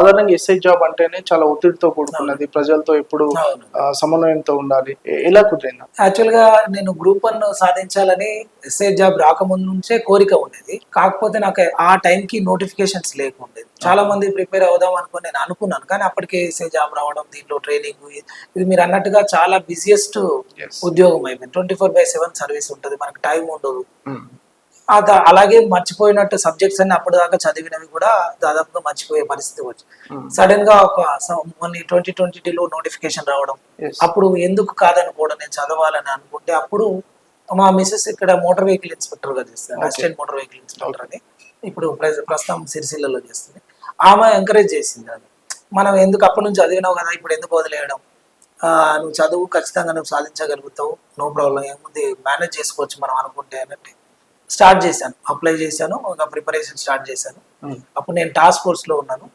సాధారణంగా SI job అంటేనే చాలా ఒత్తిడితో కూడుకున్నది. ప్రజలతో ఎప్పుడు సమన్వయంతో ఉండాలి. ఎలా కుదిరింది? యాక్చువల్గా నేను గ్రూప్ వన్ సాధించాలని ఎస్ఐ జాబ్ రాకముందు నుంచే కోరిక ఉండేది. కాకపోతే నాకు ఆ టైంకి నోటిఫికేషన్స్ లేకుండేది. చాలా మంది ప్రిపేర్ అవుదాం అనుకుని నేను అనుకున్నాను. కానీ అప్పటికే ఎస్ఐ జాబ్ రావడం దీంట్లో ట్రైనింగ్ ఇది మీరు అన్నట్టుగా చాలా బిజియెస్ట్. ఉద్యోగం అయిపోయింది. Twenty four by seven service ఉంటుంది. మనకు టైం ఉండదు. అలాగే మర్చిపోయినట్టు సబ్జెక్ట్స్ అన్ని అప్పటిదాకా చదివినవి కూడా దాదాపుగా మర్చిపోయే పరిస్థితి Hmm. సడన్గా ఒక మొన్న ట్వంటీ ట్వంటీలో నోటిఫికేషన్ రావడం. అప్పుడు ఎందుకు కాదనుకోవడం నేను చదవాలని అనుకుంటే అప్పుడు మా మిసెస్ ఇక్కడ మోటార్ వెహికల్ ఇన్స్పెక్టర్గా Okay. Assistant motor vehicle inspector అని. ఇప్పుడు ప్రస్తుతం సిరిసిల్లలో చేస్తుంది. ఆమె ఎంకరేజ్ చేసింది అది. మనం ఎందుకు అప్పటి నుంచి చదివినావు కదా ఇప్పుడు ఎందుకు వదిలేయడం? ఆ, నువ్వు చదువు ఖచ్చితంగా నువ్వు సాధించగలుగుతావు. నో ప్రాబ్లం ఏముంది? మేనేజ్ చేసుకోవచ్చు మనం అనుకుంటే అన్నట్టు. స్టార్ట్ చేశాను అప్లై చేశాను ఒక ప్రిపరేషన్ స్టార్ట్ చేశాను. అప్పుడు నేను టాస్క్ ఫోర్స్లో ఉన్నాను